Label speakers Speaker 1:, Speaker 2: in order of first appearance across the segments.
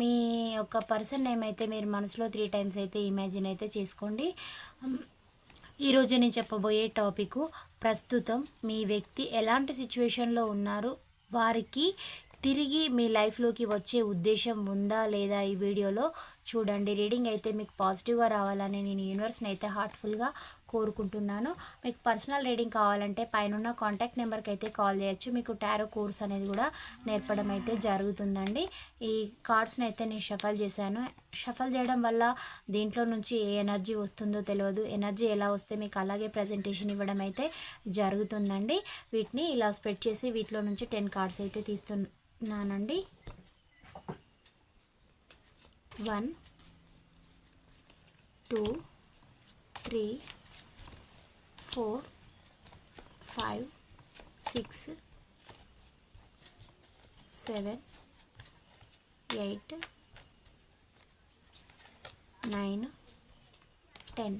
Speaker 1: మీ యొక్క person name అయితే మీరు మనసులో త్రీ టైమ్స్ అయితే ఇమాజిన్ అయితే చేసుకోండి. ఈరోజు నేను చెప్పబోయే టాపిక్ ప్రస్తుతం మీ వ్యక్తి ఎలాంటి సిచ్యువేషన్లో ఉన్నారు? వారికి తిరిగి మీ లైఫ్లోకి వచ్చే ఉద్దేశం ఉందా లేదా ఈ వీడియోలో చూడండి. రీడింగ్ అయితే మీకు పాజిటివ్గా రావాలని నేను యూనివర్స్ని అయితే హార్ట్ఫుల్గా కోరుకుంటున్నాను. మీకు పర్సనల్ రీడింగ్ కావాలంటే పైన కాంటాక్ట్ నెంబర్కి అయితే కాల్ చేయొచ్చు. మీకు టారో కోర్స్ అనేది కూడా నేర్పడం అయితే జరుగుతుందండి. ఈ కార్డ్స్ని అయితే నేను షఫల్ చేశాను. షఫల్ చేయడం వల్ల దీంట్లో నుంచి ఏ ఎనర్జీ వస్తుందో తెలియదు. ఎనర్జీ ఎలా వస్తే మీకు అలాగే ప్రజెంటేషన్ ఇవ్వడం అయితే జరుగుతుందండి. వీటిని ఇలా స్ప్రెడ్ చేసి వీటిలో నుంచి టెన్ కార్డ్స్ అయితే తీస్తున్నానండి. One two three four five six seven eight nine ten.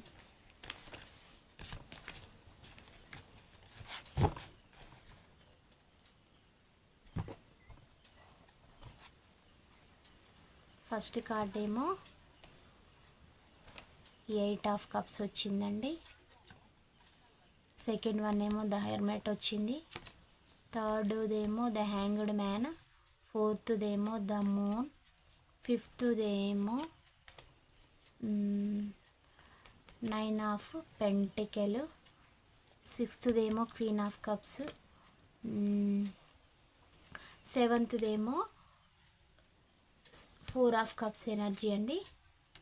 Speaker 1: First card ఏమో ఎయిట్ ఆఫ్ కప్స్ వచ్చిందండి. సెకండ్ వన్ ఏమో ద హెర్మెట్ వచ్చింది. థర్డ్దేమో ద హ్యాంగ్డ్ మ్యాన్. ఫోర్త్దేమో ద మూన్. ఫిఫ్త్దేమో నైన్ ఆఫ్ పెంటికెల్. సిక్స్త్దేమో క్వీన్ ఆఫ్ కప్స్. సెవెంత్దేమో ఫోర్ ఆఫ్ కప్స్ ఎనర్జీ అండి.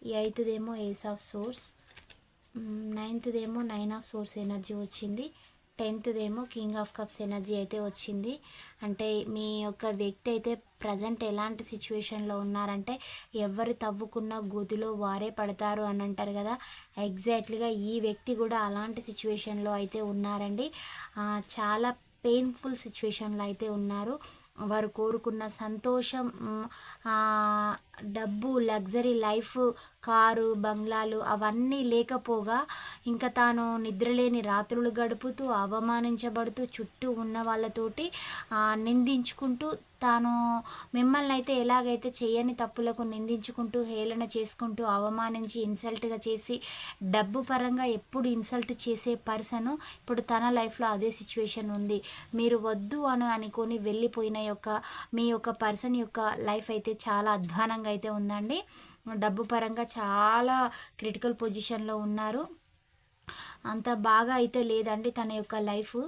Speaker 1: ఎయిత్దేమో ఏస్ ఆఫ్ సోర్స్. నైన్త్దేమో నైన్ ఆఫ్ సోర్స్ ఎనర్జీ వచ్చింది. టెన్త్దేమో కింగ్ ఆఫ్ కప్స్ ఎనర్జీ అయితే వచ్చింది. అంటే మీ యొక్క వ్యక్తి అయితే ప్రజెంట్ ఎలాంటి సిచ్యువేషన్లో ఉన్నారంటే ఎవరు తవ్వుకున్న గోతిలో వారే పడతారు అని అంటారు కదా. ఎగ్జాక్ట్లీగా ఈ వ్యక్తి కూడా అలాంటి సిచ్యువేషన్లో అయితే ఉన్నారండి. చాలా పెయిన్ఫుల్ సిచ్యువేషన్లో అయితే ఉన్నారు. వారు కోరుకున్న సంతోషం డబ్బు లగ్జరీ లైఫ్ కారు బంగ్లాలు అవన్నీ లేకపోగా ఇంకా తాను నిద్రలేని రాత్రులు గడుపుతూ అవమానించబడుతూ చుట్టూ ఉన్న వాళ్ళతోటి నిందించుకుంటూ తాను మిమ్మల్ని అయితే ఎలాగైతే చేయని తప్పులకు నిందించుకుంటూ హేళన చేసుకుంటూ అవమానించి ఇన్సల్ట్గా చేసి డబ్బు పరంగా ఎప్పుడు ఇన్సల్ట్ చేసే పర్సన్ ఇప్పుడు తన లైఫ్లో అదే సిచ్యువేషన్ ఉంది. మీరు వద్దు అని అనుకొని వెళ్ళిపోయిన యొక్క మీ యొక్క పర్సన్ యొక్క లైఫ్ అయితే చాలా అధ్వానంగా అయితే ఉందండి. డబ్బు పరంగా చాలా క్రిటికల్ పొజిషన్లో ఉన్నారు. అంత బాగా అయితే లేదండి తన యొక్క లైఫ్.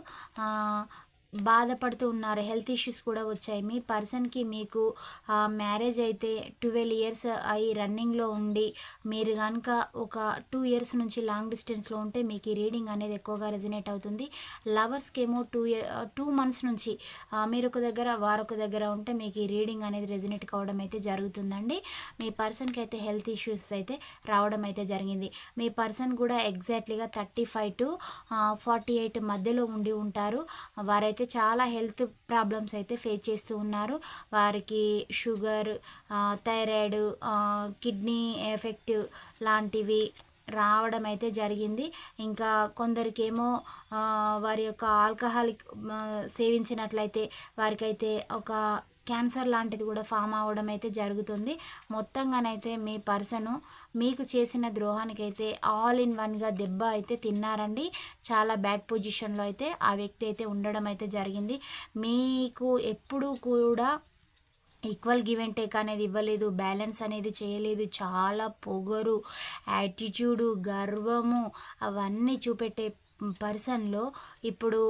Speaker 1: బాధపడుతూ ఉన్నారు. హెల్త్ ఇష్యూస్ కూడా వచ్చాయి. మీ పర్సన్కి మీకు మ్యారేజ్ అయితే ట్వెల్వ్ ఇయర్స్ అయి రన్నింగ్లో ఉండి మీరు కనుక ఒక టూ ఇయర్స్ నుంచి లాంగ్ డిస్టెన్స్లో ఉంటే మీకు ఈ రీడింగ్ అనేది ఎక్కువగా రెజినేట్ అవుతుంది. లవర్స్కి ఏమో టూ ఇయర్ టూ మంత్స్ నుంచి మీరు ఒక దగ్గర వారొక దగ్గర ఉంటే మీకు ఈ రీడింగ్ అనేది రెజినేట్ కావడం అయితే జరుగుతుందండి. మీ పర్సన్కి అయితే హెల్త్ ఇష్యూస్ అయితే రావడం అయితే జరిగింది. మీ పర్సన్ కూడా ఎగ్జాక్ట్లీగా thirty five to forty eight మధ్యలో ఉండి ఉంటారు. వారైతే అయితే చాలా హెల్త్ ప్రాబ్లమ్స్ అయితే ఫేస్ చేస్తూ ఉన్నారు. వారికి షుగర్ థైరాయిడ్ కిడ్నీ ఎఫెక్ట్ లాంటివి రావడం అయితే జరిగింది. ఇంకా కొందరికేమో వారి యొక్క ఆల్కహాలిక్ సేవించినట్లయితే వారికైతే ఒక క్యాన్సర్ లాంటిది కూడా ఫామ్ అవ్వడం అయితే జరుగుతుంది. మొత్తంగానైతే మీ పర్సను మీకు చేసిన ద్రోహానికైతే ఆల్ ఇన్ వన్గా దెబ్బ అయితే తిన్నారండి. చాలా బ్యాడ్ పొజిషన్లో అయితే ఆ వ్యక్తి అయితే ఉండడం అయితే జరిగింది. మీకు ఎప్పుడూ కూడా ఈక్వల్ గివ్ అండ్ టేక్ అనేది ఇవ్వలేదు బ్యాలెన్స్ అనేది చేయలేదు. చాలా పొగరు యాటిట్యూడు గర్వము అవన్నీ చూపెట్టే పర్సన్లో ఇప్పుడు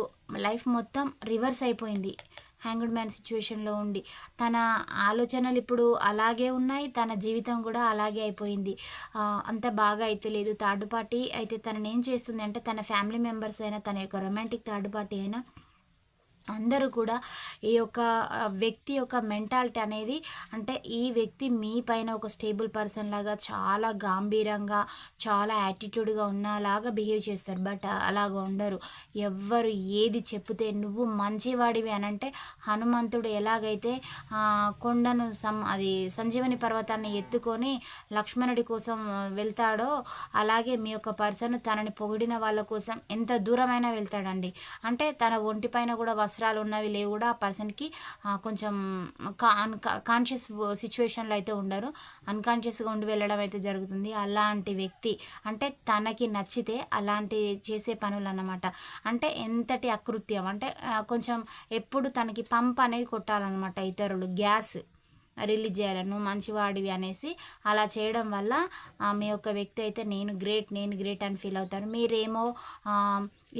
Speaker 1: లైఫ్ మొత్తం రివర్స్ అయిపోయింది. హ్యాంగ్డ్ మ్యాన్ సిచ్యువేషన్లో ఉండి. తన ఆలోచనలు ఇప్పుడు అలాగే ఉన్నాయి తన జీవితం కూడా అలాగే అయిపోయింది. అంత బాగా అయితే లేదు. థర్డ్ పార్టీ అయితే తనని ఏం చేస్తుంది అంటే తన ఫ్యామిలీ మెంబర్స్ అయినా తన యొక్క రొమాంటిక్ థర్డ్ పార్టీ అయినా అందరూ కూడా ఈ యొక్క వ్యక్తి యొక్క మెంటాలిటీ అనేది అంటే ఈ వ్యక్తి మీ పైన ఒక స్టేబుల్ పర్సన్ లాగా చాలా గాంభీరంగా చాలా యాటిట్యూడ్గా ఉన్నలాగా బిహేవ్ చేస్తారు. బట్ అలాగ ఉండరు. ఎవ్వరు ఏది చెప్తే నువ్వు మంచివాడివి అని అంటే హనుమంతుడు ఎలాగైతే కొండను సం అది సంజీవని పర్వతాన్ని ఎత్తుకొని లక్ష్మణుడి కోసం వెళ్తాడో అలాగే మీ యొక్క పర్సన్ తనని పొగిడిన వాళ్ళ కోసం ఎంత దూరమైనా వెళ్తాడండి. అంటే తన ఒంటిపైన కూడా అవసరాలు ఉన్నవి లేవు కూడా ఆ పర్సన్కి కొంచెం కాన్షియస్ సిచ్యువేషన్లో అయితే ఉండరు. అన్కాన్షియస్గా ఉండి వెళ్ళడం అయితే జరుగుతుంది. అలాంటి వ్యక్తి అంటే తనకి నచ్చితే అలాంటి చేసే పనులు అన్నమాట అంటే ఎంతటి అకృత్యం అంటే కొంచెం ఎప్పుడు తనకి పంప్ అనేది కొట్టాలన్నమాట ఇతరులు. గ్యాస్ రిలీజ్ చేయాలి నువ్వు మంచివాడివి అనేసి అలా చేయడం వల్ల మీ యొక్క వ్యక్తి అయితే నేను గ్రేట్ నేను గ్రేట్ అని ఫీల్ అవుతారు. మీరేమో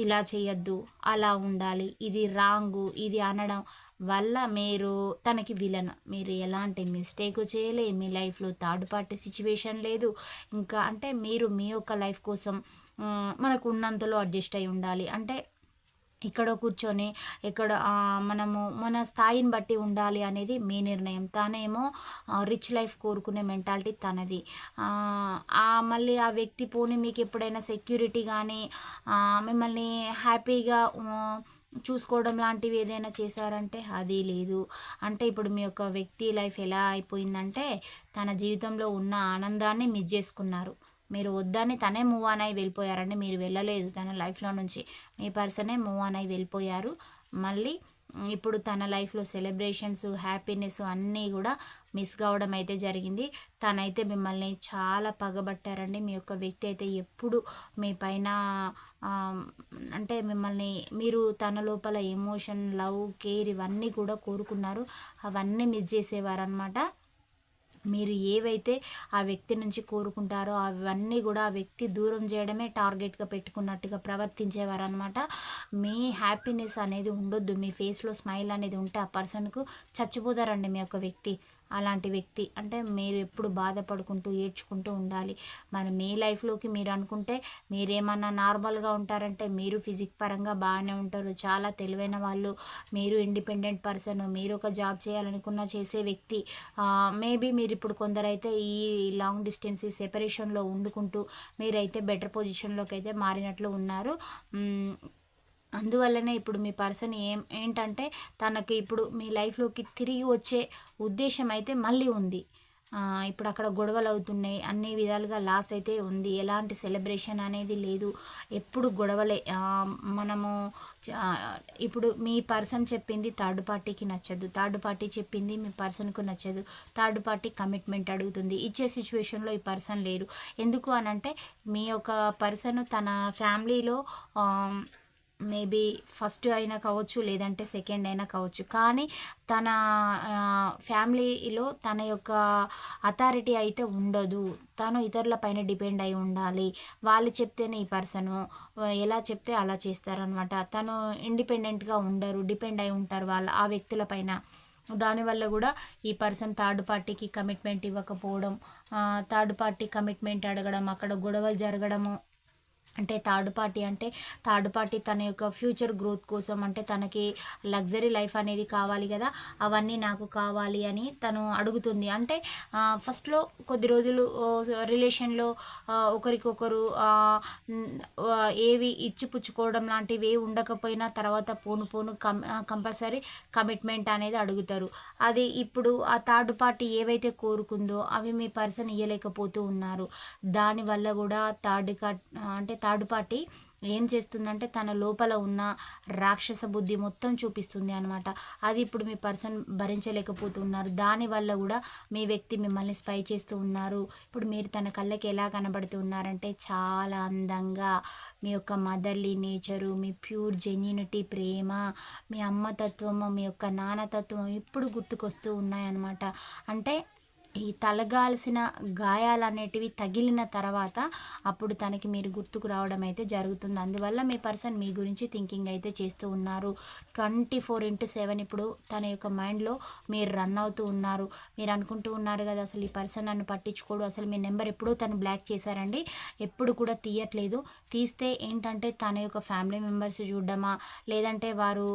Speaker 1: ఇలా చేయొద్దు అలా ఉండాలి ఇది రాంగు ఇది అనడం వల్ల మీరు తనకి విలన్. మీరు ఎలాంటి మిస్టేక్ చేయలే మీ లైఫ్లో థర్డ్ పార్టీ సిచ్యువేషన్ లేదు. ఇంకా అంటే మీరు మీ యొక్క లైఫ్ కోసం మనకు ఉన్నంతలో అడ్జస్ట్ అయి ఉండాలి. అంటే ఇక్కడ కూర్చొని ఇక్కడ మనము మన స్థాయిని బట్టి ఉండాలి అనేది మీ నిర్ణయం. తనేమో రిచ్ లైఫ్ కోరుకునే మెంటాలిటీ తనది. మళ్ళీ ఆ వ్యక్తి పోని మీకు ఎప్పుడైనా సెక్యూరిటీ కానీ మిమ్మల్ని హ్యాపీగా చూసుకోవడం లాంటివి ఏదైనా చేశారంటే అది లేదు. అంటే ఇప్పుడు మీ యొక్క వ్యక్తి లైఫ్ ఎలా అయిపోయిందంటే తన జీవితంలో ఉన్న ఆనందాన్ని మిస్ చేసుకున్నారు. మీరు వద్దని తనే మూవ్ ఆన్ అయి వెళ్ళిపోయారండి. మీరు వెళ్ళలేదు తన లైఫ్లో నుంచి. మీ పర్సనే మూవ్ ఆన్ అయి వెళ్ళిపోయారు. మళ్ళీ ఇప్పుడు తన లైఫ్లో సెలబ్రేషన్స్ హ్యాపీనెస్ అన్నీ కూడా మిస్ కావడం అయితే జరిగింది. తనైతే మిమ్మల్ని చాలా పగబట్టారండి. మీ యొక్క వ్యక్తి అయితే ఎప్పుడు మీ పైన అంటే మిమ్మల్ని మీరు తన లోపల ఎమోషన్ లవ్ కేర్ ఇవన్నీ కూడా కోరుకున్నారు. అవన్నీ మిస్ చేసేవారు అనమాట మీరు ఏవైతే ఆ వ్యక్తి నుంచి కోరుకుంటారో అవన్నీ కూడా ఆ వ్యక్తి దూరం చేయడమే టార్గెట్గా పెట్టుకున్నట్టుగా ప్రవర్తించేవారు అనమాట మీ హ్యాపీనెస్ అనేది ఉండొద్దు. మీ ఫేస్లో స్మైల్ అనేది ఉంటే ఆ పర్సన్కు చచ్చిపోతారండి మీ యొక్క వ్యక్తి. అలాంటి వ్యక్తి. అంటే మీరు ఎప్పుడు బాధపడుకుంటూ ఏడ్చుకుంటూ ఉండాలి. మరి మీ లైఫ్లోకి మీరు అనుకుంటే మీరేమన్నా నార్మల్గా ఉంటారంటే మీరు ఫిజిక్ పరంగా బాగానే ఉంటారు. చాలా తెలివైన వాళ్ళు మీరు ఇండిపెండెంట్ పర్సన్ మీరు ఒక జాబ్ చేయాలనుకున్న చేసే వ్యక్తి. మేబీ మీరు ఇప్పుడు కొందరైతే ఈ లాంగ్ డిస్టెన్స్ సెపరేషన్లో వండుకుంటూ మీరైతే బెటర్ పొజిషన్లోకి అయితే మారినట్లు ఉన్నారు. అందువల్లనే ఇప్పుడు మీ పర్సన్ ఏం ఏంటంటే తనకి ఇప్పుడు మీ లైఫ్లోకి తిరిగి వచ్చే ఉద్దేశం అయితే మళ్ళీ ఉంది. ఇప్పుడు అక్కడ గొడవలు అవుతున్నాయి అన్ని విధాలుగా లాస్ అయితే ఉంది. ఎలాంటి సెలబ్రేషన్ అనేది లేదు. ఎప్పుడు గొడవలే మనము ఇప్పుడు మీ పర్సన్ చెప్పింది థర్డ్ పార్టీకి నచ్చదు. థర్డ్ పార్టీ చెప్పింది మీ పర్సన్కు నచ్చదు. థర్డ్ పార్టీ కమిట్మెంట్ అడుగుతుంది. ఇచ్చే సిచ్యువేషన్లో ఈ పర్సన్ లేరు. ఎందుకు అనంటే మీ యొక్క పర్సన్ తన ఫ్యామిలీలో మేబీ ఫస్ట్ అయినా కావచ్చు లేదంటే సెకండ్ అయినా కావచ్చు. కానీ తన ఫ్యామిలీలో తన యొక్క అథారిటీ అయితే ఉండదు. తను ఇతరుల పైన డిపెండ్ అయి ఉండాలి. వాళ్ళు చెప్తేనే ఈ పర్సను ఎలా చెప్తే అలా చేస్తారనమాట తను ఇండిపెండెంట్గా ఉండరు డిపెండ్ అయి ఉంటారు వాళ్ళ ఆ వ్యక్తుల పైన. దానివల్ల కూడా ఈ పర్సన్ థర్డ్ పార్టీకి కమిట్మెంట్ ఇవ్వకపోవడం థర్డ్ పార్టీ కమిట్మెంట్ అడగడం అక్కడ గొడవలు జరగడము అంటే థర్డ్ పార్టీ అంటే థర్డ్ పార్టీ తన యొక్క ఫ్యూచర్ గ్రోత్ కోసం అంటే తనకి లగ్జరీ లైఫ్ అనేది కావాలి కదా అవన్నీ నాకు కావాలి అని తను అడుగుతుంది. అంటే ఫస్ట్లో కొద్ది రోజులు రిలేషన్లో ఒకరికొకరు ఏవి ఇచ్చి పుచ్చుకోవడం లాంటివి ఏ ఉండకపోయినా తర్వాత పోను పోను కం కంపల్సరీ కమిట్మెంట్ అనేది అడుగుతారు. అది ఇప్పుడు ఆ థర్డ్ పార్టీ ఏవైతే కోరుకుందో అవి మీ పర్సన్ ఇయ్యలేకపోతూ ఉన్నారు. దానివల్ల కూడా థర్డ్ అంటే థర్డ్ పార్టీ ఏం చేస్తుందంటే తన లోపల ఉన్న రాక్షస బుద్ధి మొత్తం చూపిస్తుంది అనమాట అది ఇప్పుడు మీ పర్సన్ భరించలేకపోతున్నారు. దానివల్ల కూడా మీ వ్యక్తి మిమ్మల్ని స్పై చేస్తూ ఉన్నారు. ఇప్పుడు మీరు తన కళ్ళకి ఎలా కనబడుతున్నారంటే చాలా అందంగా మీ యొక్క మదర్లీ నేచరు మీ ప్యూర్ జెన్యునిటీ ప్రేమ మీ అమ్మతత్వము మీ యొక్క నాన్నతత్వం ఇప్పుడు గుర్తుకొస్తూ ఉన్నాయన్నమాట. అంటే ఈ తలగాల్సిన గాయాలు అనేటివి తగిలిన తర్వాత అప్పుడు తనకి మీరు గుర్తుకు రావడం అయితే జరుగుతుంది. అందువల్ల మీ పర్సన్ మీ గురించి థింకింగ్ అయితే చేస్తూ ఉన్నారు. ట్వంటీ ఫోర్ ఇంటూ సెవెన్ ఇప్పుడు తన యొక్క మైండ్లో మీరు రన్ అవుతూ ఉన్నారు. మీరు అనుకుంటూ ఉన్నారు కదా అసలు ఈ పర్సన్ నన్ను పట్టించుకోడు అసలు మీ నెంబర్ ఎప్పుడూ తను బ్లాక్ చేశారండి. ఎప్పుడు కూడా తీయట్లేదు. తీస్తే ఏంటంటే తన యొక్క ఫ్యామిలీ మెంబర్స్ చూడడమా లేదంటే వారు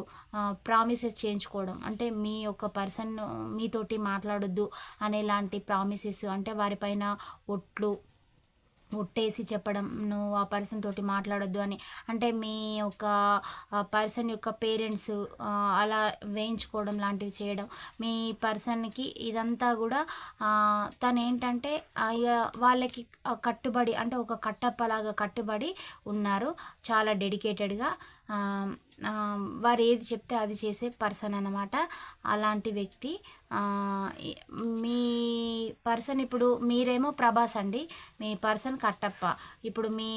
Speaker 1: ప్రామిసెస్ చేయించుకోవడం. అంటే మీ యొక్క పర్సన్ మీతోటి మాట్లాడొద్దు అనేలాంటి ప్రామిసెస్ అంటే వారిపైన ఒట్లు ఒట్టేసి చెప్పడం నువ్వు ఆ పర్సన్ తోటి మాట్లాడొద్దు అని. అంటే మీ యొక్క పర్సన్ యొక్క పేరెంట్స్ అలా వేయించుకోవడం లాంటివి చేయడం. మీ పర్సన్కి ఇదంతా కూడా తను ఏంటంటే వాళ్ళకి కట్టుబడి అంటే ఒక కట్టప్పలాగా కట్టుబడి ఉన్నారు. చాలా డెడికేటెడ్గా వారు ఏది చెప్తే అది చేసే పర్సన్ అనమాట అలాంటి వ్యక్తి మీ పర్సన్ ఇప్పుడు మీరేమో ప్రభాస్ అండి. మీ పర్సన్ కట్టప్ప. ఇప్పుడు మీ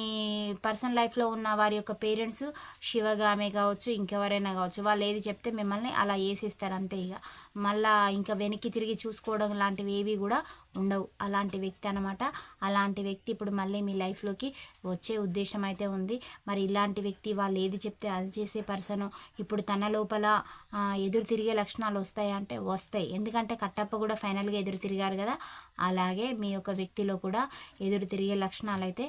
Speaker 1: పర్సన్ లైఫ్లో ఉన్న వారి యొక్క పేరెంట్స్ శివగామే కావచ్చు ఇంకెవరైనా కావచ్చు వాళ్ళు ఏది చెప్తే మిమ్మల్ని అలా వేసేస్తారు అంతే ఇక. మళ్ళా ఇంకా వెనక్కి తిరిగి చూసుకోవడం లాంటివి ఏవి కూడా ఉండవు. అలాంటి వ్యక్తి అనమాట అలాంటి వ్యక్తి ఇప్పుడు మళ్ళీ మీ లైఫ్లోకి వచ్చే ఉద్దేశం అయితే ఉంది. మరి ఇలాంటి వ్యక్తి వాళ్ళు ఏది చెప్తే అది చేసే పర్సన్ ఇప్పుడు తన లోపల ఎదురు తిరిగే లక్షణాలు వస్తాయి అంటే వస్తాయి. ఎందుకంటే కట్టప్ప కూడా ఫైనల్గా ఎదురు తిరిగారు కదా. అలాగే మీ యొక్క వ్యక్తిలో కూడా ఎదురు తిరిగే లక్షణాలు అయితే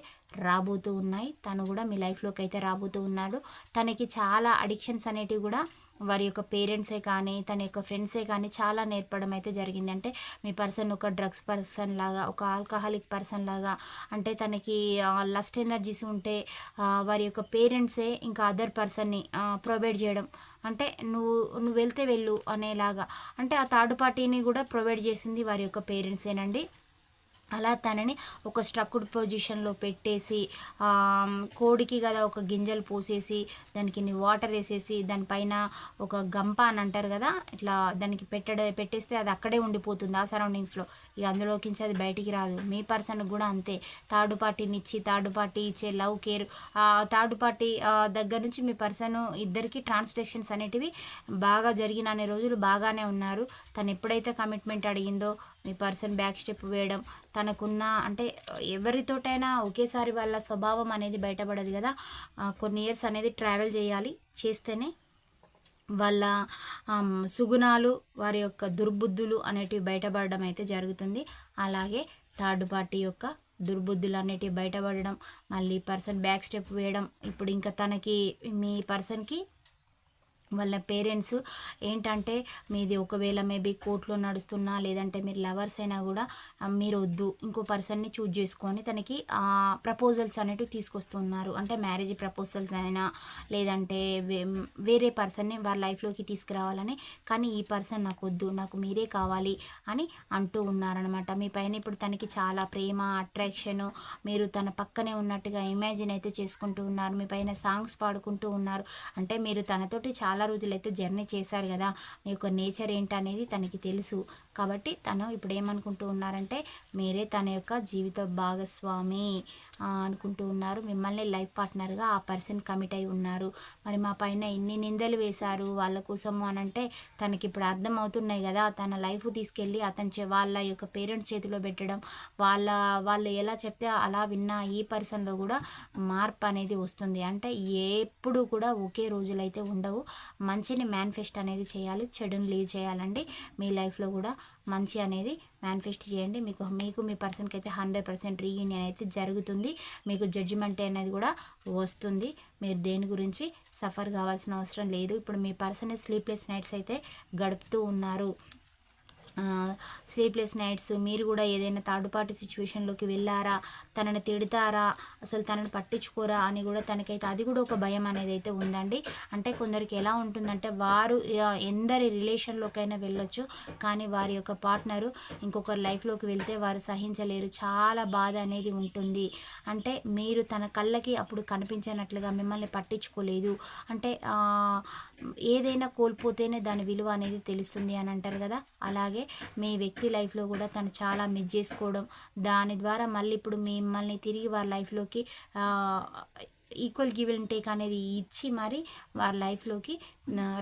Speaker 1: రాబోతూ ఉన్నాయి. తను కూడా మీ లైఫ్లోకి అయితే రాబోతూ ఉన్నాడు. తనకి చాలా అడిక్షన్స్ అనేటివి కూడా వారి యొక్క పేరెంట్సే కానీ తన యొక్క ఫ్రెండ్సే కానీ చాలా నేర్పడం అయితే జరిగింది. అంటే మీ పర్సన్ ఒక డ్రగ్స్ పర్సన్ లాగా ఒక ఆల్కహాలిక్ పర్సన్ లాగా అంటే తనకి లస్ట్ ఎనర్జీస్ ఉంటే వారి యొక్క పేరెంట్సే ఇంకా అదర్ పర్సన్ని ప్రొవైడ్ చేయడం. అంటే నువ్వు నువ్వు వెళ్తే వెళ్ళు అనేలాగా. అంటే ఆ థర్డ్ పార్టీని కూడా ప్రొవైడ్ చేసింది వారి యొక్క పేరెంట్సేనండి. అలా తనని ఒక స్ట్రక్డ్ పొజిషన్లో పెట్టేసి కోడికి కదా ఒక గింజలు పోసేసి దానికి వాటర్ వేసేసి దానిపైన ఒక గంప అని అంటారు కదా ఇట్లా దానికి పెట్టడ పెట్టేస్తే అది అక్కడే ఉండిపోతుంది ఆ సరౌండింగ్స్లో ఇక అందులోకించి అది బయటికి రాదు. మీ పర్సన్ కూడా అంతే. థర్డ్ పార్టీని ఇచ్చి థర్డ్ పార్టీ ఇచ్చే లవ్ కేర్ థర్డ్ పార్టీ దగ్గర నుంచి మీ పర్సన్ ఇద్దరికి ట్రాన్స్లేషన్స్ అనేటివి బాగా జరిగిన అనే రోజులు బాగానే ఉన్నారు. తను ఎప్పుడైతే కమిట్మెంట్ అడిగిందో మీ పర్సన్ బ్యాక్ స్టెప్ వేయడం తనకున్న అంటే ఎవరితోటైనా ఒకేసారి వాళ్ళ స్వభావం అనేది బయటపడదు కదా. కొన్ని ఇయర్స్ అనేది ట్రావెల్ చేయాలి. చేస్తేనే వాళ్ళ సుగుణాలు వారి యొక్క దుర్బుద్ధులు అనేటివి బయటపడడం అయితే జరుగుతుంది. అలాగే థర్డ్ పార్టీ యొక్క దుర్బుద్ధులు అనేటివి బయటపడడం మళ్ళీ పర్సన్ బ్యాక్ స్టెప్ వేయడం ఇప్పుడు ఇంకా తనకి మీ పర్సన్కి వాళ్ళ పేరెంట్స్ ఏంటంటే మీది ఒకవేళ మేబీ కోర్టులో నడుస్తున్నా లేదంటే మీరు లవర్స్ అయినా కూడా మీరు వద్దు ఇంకో పర్సన్ని చూజ్ చేసుకొని తనకి ప్రపోజల్స్ అనేటివి తీసుకొస్తున్నారు. అంటే మ్యారేజ్ ప్రపోజల్స్ అయినా లేదంటే వేరే పర్సన్ని వాళ్ళ లైఫ్లోకి తీసుకురావాలని కానీ ఈ పర్సన్ నాకు వద్దు నాకు మీరే కావాలి అని అంటూ ఉన్నారనమాట మీ పైన ఇప్పుడు తనకి చాలా ప్రేమ అట్రాక్షన్ మీరు తన పక్కనే ఉన్నట్టుగా ఇమాజిన్ అయితే చేసుకుంటూ ఉన్నారు. మీ పైన సాంగ్స్ పాడుకుంటూ ఉన్నారు. అంటే మీరు తనతోటి చాలా చాలా రోజులైతే జర్నీ చేశారు కదా మీ యొక్క నేచర్ ఏంటనేది తనకి తెలుసు. కాబట్టి తను ఇప్పుడు ఏమనుకుంటూ ఉన్నారంటే మీరే తన యొక్క జీవిత భాగస్వామి అనుకుంటూ ఉన్నారు. మిమ్మల్ని లైఫ్ పార్ట్నర్గా ఆ పర్సన్ కమిట్ అయి ఉన్నారు. మరి మా పైన ఎన్ని నిందలు వేశారు వాళ్ళ కోసము అని అంటే తనకి ఇప్పుడు అర్థం అవుతున్నాయి కదా తన లైఫ్ తీసుకెళ్ళి అతని వాళ్ళ యొక్క పేరెంట్స్ చేతిలో పెట్టడం వాళ్ళ వాళ్ళు ఎలా చెప్తే అలా విన్న ఈ పర్సన్లో కూడా మార్పు అనేది వస్తుంది. అంటే ఎప్పుడు కూడా ఒకే రోజులైతే ఉండవు. మంచిని మేనిఫెస్ట్ అనేది చేయాలి చెడుని లీవ్ చేయాలండి. మీ లైఫ్లో కూడా మంచి అనేది మేనిఫెస్ట్ చేయండి. మీకు మీకు మీ పర్సన్కి అయితే హండ్రెడ్ పర్సెంట్ రీయూనియన్ అయితే జరుగుతుంది. మీకు జడ్జిమెంట్ అనేది కూడా వస్తుంది. మీరు దేని గురించి సఫర్ కావాల్సిన అవసరం లేదు. ఇప్పుడు మీ పర్సన్ స్లీప్లెస్ నైట్స్ అయితే గడుపుతూ ఉన్నారు. స్లీప్లెస్ నైట్స్ మీరు కూడా ఏదైనా థర్డ్ పార్టీ సిచ్యువేషన్లోకి వెళ్ళారా? తనని తిడతారా? అసలు తనని పట్టించుకోరా? అని కూడా తనకైతే అది కూడా ఒక భయం అనేది అయితే ఉందండి. అంటే కొందరికి ఎలా ఉంటుందంటే వారు ఎందరి రిలేషన్లోకైనా వెళ్ళొచ్చు కానీ వారి యొక్క పార్ట్నరు ఇంకొకరి లైఫ్లోకి వెళ్తే వారు సహించలేరు. చాలా బాధ అనేది ఉంటుంది. అంటే మీరు తన కళ్ళకి అప్పుడు కనిపించినట్లుగా మిమ్మల్ని పట్టించుకోలేదు. అంటే ఏదైనా కోల్పోతేనే దాని విలువ అనేది తెలుస్తుంది అని అంటారు కదా? అలాగే అలాగే మీ వ్యక్తి లైఫ్లో కూడా తను చాలా మిస్ చేసుకోవడం దాని ద్వారా మళ్ళీ ఇప్పుడు మిమ్మల్ని తిరిగి వారి లైఫ్లోకి ఈక్వల్ గివ్ అండ్ టేక్ అనేది ఇచ్చి మరి వారి లైఫ్లోకి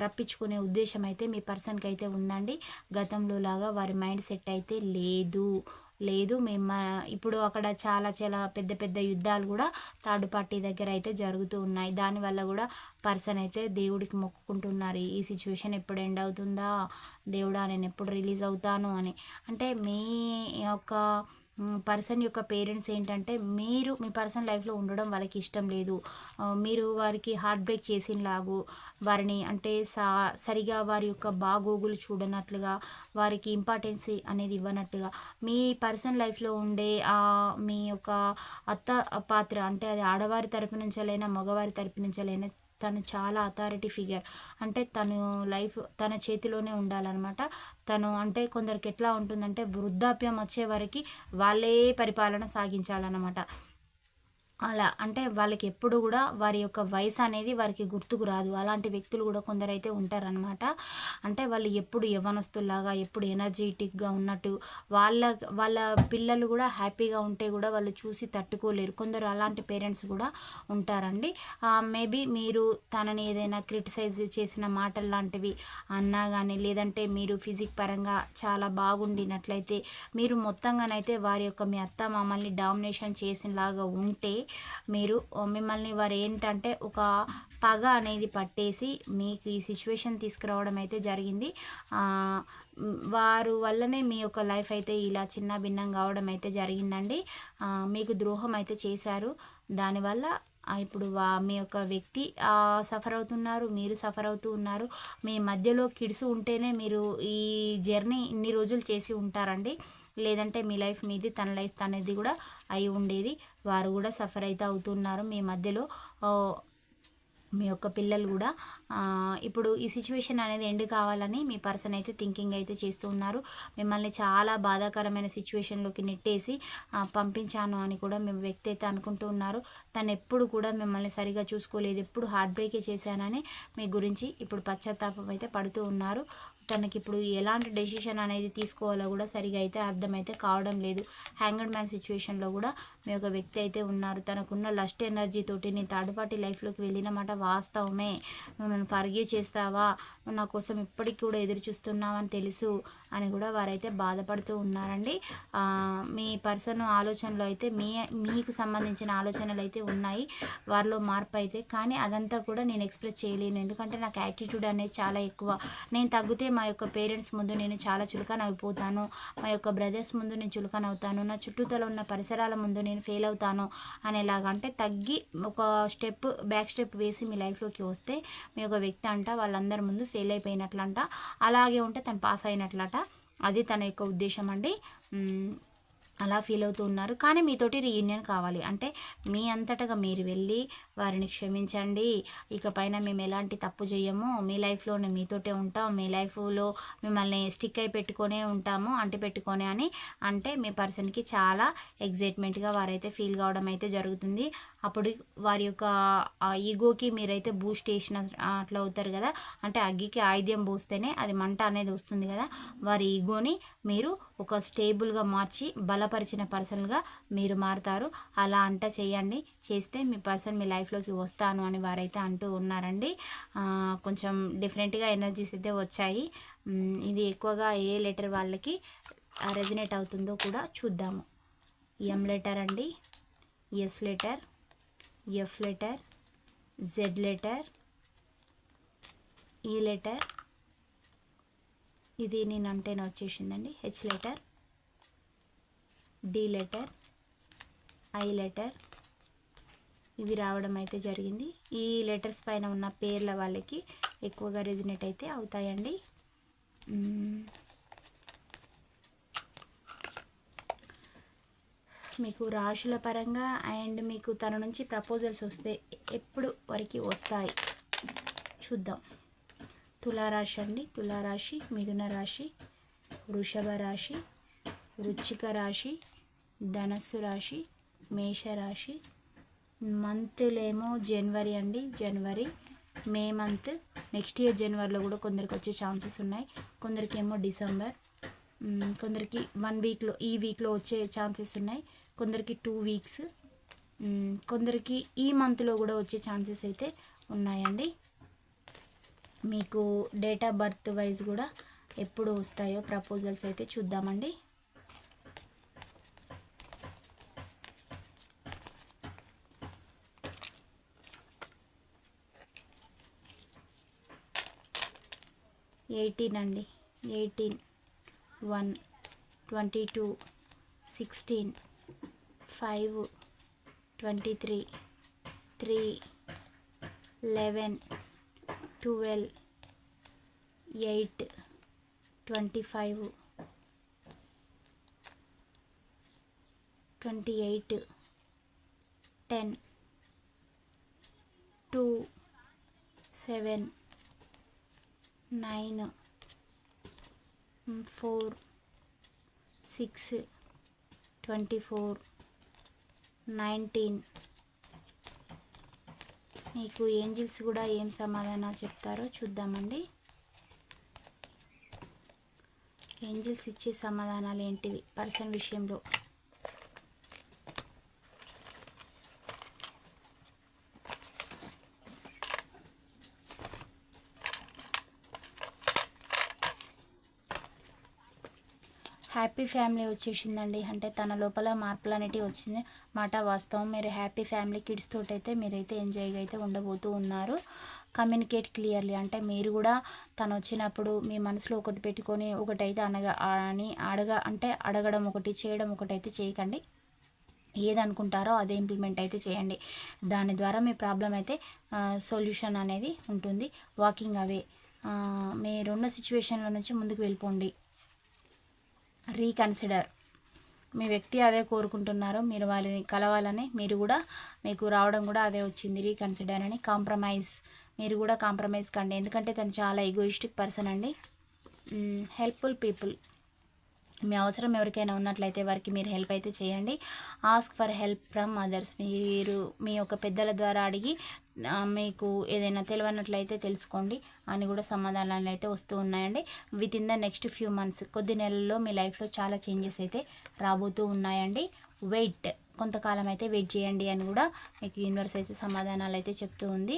Speaker 1: రప్పించుకునే ఉద్దేశం అయితే మీ పర్సన్కి అయితే ఉందండి. గతంలో లాగా వారి మైండ్ సెట్ అయితే లేదు. లేదు. మేము మా- ఇప్పుడు అక్కడ చాలా చాలా పెద్ద పెద్ద యుద్ధాలు కూడా థర్డ్ పార్టీ దగ్గర అయితే జరుగుతూ ఉన్నాయి. దానివల్ల కూడా పర్సన్ అయితే దేవుడికి మొక్కుకుంటున్నారు. ఈ సిచ్యువేషన్ ఎప్పుడు ఎండ్ అవుతుందా? దేవుడా నేను ఎప్పుడు రిలీజ్ అవుతాను అని. అంటే మీ యొక్క పర్సన్ యొక్క పేరెంట్స్ ఏంటంటే మీరు మీ పర్సన్ లైఫ్లో ఉండడం వాళ్ళకి ఇష్టం లేదు. మీరు వారికి హార్ట్ బ్రేక్ చేసినలాగు వారిని అంటే సా సరిగా వారి యొక్క బాగోగులు చూడనట్లుగా వారికి ఇంపార్టెన్స్ అనేది ఇవ్వనట్టుగా మీ పర్సన్ లైఫ్లో ఉండే మీ యొక్క అత్త పాత్ర అంటే అది ఆడవారి తరపు నుంచలైనా మగవారి తరపు నుంచలైనా తను చాలా అథారిటీ ఫిగర్ అంటే తను లైఫ్ తన చేతిలోనే ఉండాలన్నమాట. తను అంటే కొందరికి ఎట్లా ఉంటుందంటే వృద్ధాప్యం వచ్చే వరకు వాళ్ళే పరిపాలన సాగించాలన్నమాట. అలా అంటే వాళ్ళకి ఎప్పుడు కూడా వారి యొక్క వయసు అనేది వారికి గుర్తుకు రాదు. అలాంటి వ్యక్తులు కూడా కొందరైతే ఉంటారనమాట అంటే వాళ్ళు ఎప్పుడు యవనస్తులాగా ఎప్పుడు ఎనర్జెటిక్గా ఉన్నట్టు వాళ్ళ వాళ్ళ పిల్లలు కూడా హ్యాపీగా ఉంటే కూడా వాళ్ళు చూసి తట్టుకోలేరు. కొందరు అలాంటి పేరెంట్స్ కూడా ఉంటారండి. మేబీ మీరు తనని ఏదైనా క్రిటిసైజ్ చేసిన మాటలు లాంటివి అన్నా కానీ లేదంటే మీరు ఫిజిక్ పరంగా చాలా బాగుండినట్లయితే మీరు మొత్తంగానైతే వారి యొక్క మీ అత్త మామల్ని డామినేషన్ చేసినలాగా ఉంటే మీరు మిమ్మల్ని వారు ఏంటంటే ఒక పగ అనేది పట్టేసి మీకు ఈ సిచ్యువేషన్ తీసుకురావడం అయితే జరిగింది. వారు వల్లనే మీ యొక్క లైఫ్ అయితే ఇలా చిన్న భిన్నం కావడం అయితే జరిగిందండి. మీకు ద్రోహం అయితే చేశారు. దానివల్ల ఇప్పుడు వా మీ యొక్క వ్యక్తి సఫర్ అవుతున్నారు మీరు సఫర్ అవుతూ ఉన్నారు. మీ మధ్యలో కిడ్స్ ఉంటేనే మీరు ఈ జర్నీ ఇన్ని రోజులు చేసి ఉంటారండి. లేదంటే మీ లైఫ్ మీది తన లైఫ్ తనది కూడా అయి ఉండేది. వారు కూడా సఫర్ అయితే అవుతున్నారు. మీ మధ్యలో మీ యొక్క పిల్లలు కూడా ఇప్పుడు ఈ సిచ్యువేషన్ అనేది ఎండ్ కావాలని మీ పర్సన్ అయితే థింకింగ్ అయితే చేస్తూ ఉన్నారు మిమ్మల్ని చాలా బాధాకరమైన సిచ్యువేషన్లోకి నెట్టేసి పంపించాను అని కూడా మీ వ్యక్తి అయితే అనుకుంటూ ఉన్నారు. తను ఎప్పుడు కూడా మిమ్మల్ని సరిగా చూసుకోలేదు. ఎప్పుడు హార్ట్ బ్రేకే చేశానని మీ గురించి ఇప్పుడు పశ్చాత్తాపం అయితే పడుతూ ఉన్నారు. తనకి ఇప్పుడు ఎలాంటి డెసిషన్ అనేది తీసుకోవాలో కూడా సరిగా అయితే అర్థమైతే కావడం లేదు. హ్యాంగడ్ మ్యాన్ సిచ్యువేషన్లో కూడా మీ యొక్క వ్యక్తి అయితే ఉన్నారు. తనకున్న లస్ట్ ఎనర్జీ తోటి నేను థర్డ్ పార్టీ లైఫ్లోకి వెళ్ళినమాట వాస్తవమే. నువ్వు నన్ను ఫర్గ్యూ చేస్తావా? నువ్వు నా కోసం ఇప్పటికి కూడా ఎదురు చూస్తున్నావని తెలుసు. అని కూడా వారైతే బాధపడుతూ ఉన్నారండి. మీ పర్సన్ ఆలోచనలో అయితే మీ మీకు సంబంధించిన ఆలోచనలు అయితే ఉన్నాయి. వారిలో మార్పు అయితే కానీ అదంతా కూడా నేను ఎక్స్ప్రెస్ చేయలేను. ఎందుకంటే నాకు యాటిట్యూడ్ అనేది చాలా ఎక్కువ. నేను తగ్గితే మా యొక్క పేరెంట్స్ ముందు నేను చాలా చులకన అయిపోతాను మా యొక్క బ్రదర్స్ ముందు నేను చులకన అవుతాను నా చుట్టూతలో ఉన్న పరిసరాల ముందు నేను ఫెయిల్ అవుతాను అనేలాగా. అంటే తగ్గి ఒక స్టెప్ బ్యాక్ స్టెప్ వేసి మీ లైఫ్లోకి వస్తే మీ యొక్క వ్యక్తి అంట వాళ్ళందరి ముందు ఫెయిల్ అయిపోయినట్లంట. అలాగే ఉంటే తను పాస్ అయినట్లట. అది తన యొక్క ఉద్దేశం అండి. అలా ఫీల్ అవుతూ ఉన్నారు. కానీ మీతోటి రీయూనియన్ కావాలి. అంటే మీ అంతటగా మీరు వెళ్ళి వారిని క్షమించండి. ఇక పైన మేము ఎలాంటి తప్పు చేయము. మీ లైఫ్లోనే మీతోటే ఉంటాం. మీ లైఫ్లో మిమ్మల్ని స్టిక్ అయి పెట్టుకొనే ఉంటాము. అంటి పెట్టుకొని అని అంటే మీ పర్సన్కి చాలా ఎగ్జైట్మెంట్గా వారైతే ఫీల్ కావడం అయితే జరుగుతుంది. అప్పుడు వారి యొక్క ఈగోకి మీరైతే బూస్ట్ చేసిన అట్లా అవుతారు కదా. అంటే అగ్గికి ఆయుధ్యం పోస్తేనే అది మంట అనేది వస్తుంది కదా. వారి ఈగోని మీరు ఒక స్టేబుల్గా మార్చి బలపరిచిన పర్సన్గా మీరు మారుతారు. అలా అంట చేయండి. చేస్తే మీ పర్సన్ మీ లైఫ్ లైఫ్లోకి వస్తాను అని వారైతే అంటూ ఉన్నారండి. కొంచెం డిఫరెంట్గా ఎనర్జీస్ అయితే వచ్చాయి. ఇది ఎక్కువగా ఏ లెటర్ వాళ్ళకి రెజినేట్ అవుతుందో కూడా చూద్దాము. ఎం లెటర్ అండి S letter F letter Z letter E letter ఇది నేను అంటేనే వచ్చేసిందండి H letter D letter I letter ఇవి రావడం అయితే జరిగింది. ఈ లెటర్స్ పైన ఉన్న పేర్ల వాళ్ళకి ఎక్కువగా రెజినేట్ అయితే అవుతాయండి. మీకు రాశుల పరంగా అండ్ మీకు తన నుంచి ప్రపోజల్స్ వస్తే ఎప్పుడు వరకు వస్తాయి? చూద్దాం. తులారాశి అండి. తులారాశి మిథున రాశి వృషభ రాశి వృచ్చిక రాశి ధనస్సు రాశి మేషరాశి మంత్లేమో జనవరి అండి January May month. Next year జనవరిలో కూడా కొందరికి వచ్చే ఛాన్సెస్ ఉన్నాయి. కొందరికి ఏమో డిసెంబర్ కొందరికి వన్ వీక్లో ఈ వీక్లో వచ్చే ఛాన్సెస్ ఉన్నాయి. కొందరికి టూ వీక్స్. కొందరికి ఈ మంత్లో కూడా వచ్చే ఛాన్సెస్ అయితే ఉన్నాయండి. మీకు డేట్ ఆఫ్ బర్త్ వైజ్ కూడా ఎప్పుడు వస్తాయో ప్రపోజల్స్ అయితే చూద్దామండి. ఎయిటీన్ అండి. Eighteen one twenty two sixteen five twenty three three eleven twelve eight twenty five twenty eight ten two seven nine four six twenty four nineteen. మీకు angels కూడా ఏం సమాధానాలు చెప్తారో చూద్దామండి. ఏంజిల్స్ ఇచ్చే సమాధానాలు ఏంటివి? పర్సన్ విషయంలో. హ్యాపీ ఫ్యామిలీ వచ్చేసిందండి. అంటే తన లోపల మార్పులు అనేటివి వచ్చింది. మాట వాస్తవం. మీరు హ్యాపీ ఫ్యామిలీ కిడ్స్ తోటి అయితే మీరైతే ఎంజాయ్గా అయితే ఉండబోతూ ఉన్నారు. Communicate clearly. అంటే మీరు కూడా తను వచ్చినప్పుడు మీ మనసులో ఒకటి పెట్టుకొని ఒకటైతే అనగా అని అడగ అంటే అడగడం ఒకటి చేయడం ఒకటి అయితే చేయకండి. ఏదనుకుంటారో అదే ఇంప్లిమెంట్ అయితే చేయండి. దాని ద్వారా మీ ప్రాబ్లం అయితే సొల్యూషన్ అనేది ఉంటుంది. Walking away. మీరున్న సిచ్యువేషన్లో నుంచి ముందుకు వెళ్ళిపోండి. రీకన్సిడర్ మీ వ్యక్తి అదే కోరుకుంటున్నారు మీరు వాళ్ళని కలవాలని మీరు కూడా మీకు రావడం కూడా అదే వచ్చింది. రీకన్సిడర్ అని కాంప్రమైజ్ మీరు కూడా కాంప్రమైజ్ కండి. ఎందుకంటే తను చాలా ఎగోయిస్టిక్ పర్సన్ అండి. హెల్ప్ఫుల్ పీపుల్ మీ అవసరం ఎవరికైనా ఉన్నట్లయితే వారికి మీరు హెల్ప్ అయితే చేయండి. Ask for help from others మీరు మీ యొక్క పెద్దల ద్వారా అడిగి మీకు ఏదైనా తెలియనట్లయితే తెలుసుకోండి. అని కూడా సమాధానాలు అయితే వస్తూ ఉన్నాయండి. Within the next few months కొద్ది నెలల్లో మీ లైఫ్లో చాలా చేంజెస్ అయితే రాబోతూ ఉన్నాయండి. వెయిట్ కొంతకాలం అయితే వెయిట్ చేయండి అని కూడా మీకు యూనివర్స్ అయితే సమాధానాలు అయితే చెప్తూ ఉంది.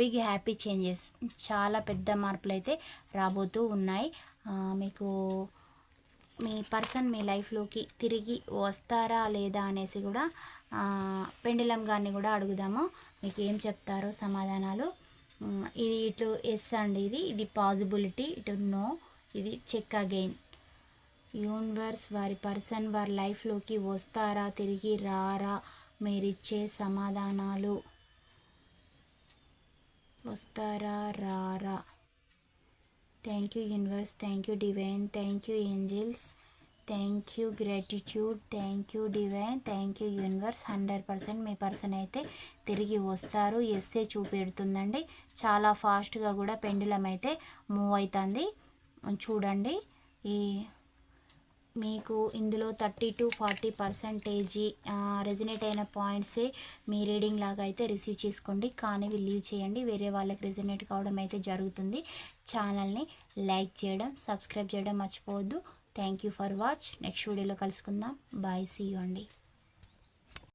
Speaker 1: బిగ్ హ్యాపీ చేంజెస్ చాలా పెద్ద మార్పులు అయితే రాబోతూ ఉన్నాయి. మీకు మీ పర్సన్ మీ లైఫ్లోకి తిరిగి వస్తారా లేదా అనేసి కూడా పెండిలం గారిని కూడా అడుగుదాము. మీకు ఏం చెప్తారో సమాధానాలు. ఇది ఇటు ఎస్ అండి ఇది. ఇది పాజిబిలిటీ ఇటు నో ఇది చెక్ అగైన్ యూనివర్స్ వారి పర్సన్ వారి లైఫ్లోకి వస్తారా తిరిగి రారా మీరిచ్చే సమాధానాలు. వస్తారా రారా. Thank you universe thank you divine thank you angels thank you gratitude thank you divine thank you universe hundred percent me person అయితే తిరిగి వస్తారు. ఎస్తే చూపెడుతుందండి. చాలా ఫాస్ట్గా కూడా పెండులం అయితే మూవ్ అవుతుంది. చూడండి. ఈ మీకు ఇందులో thirty to forty percentage resonate అయిన పాయింట్సే మీ రీడింగ్ లాగా అయితే రిసీవ్ చేసుకోండి. కానీ లీవ్ చేయండి. వేరే వాళ్ళకి రెజినేట్ కావడం అయితే జరుగుతుంది. ఛానల్ని లైక్ చేయడం సబ్స్క్రైబ్ చేయడం మర్చిపోవద్దు. Thank you for watch. Next వీడియోలో కలుసుకుందాం. బాయ్. సీ యూ అండి.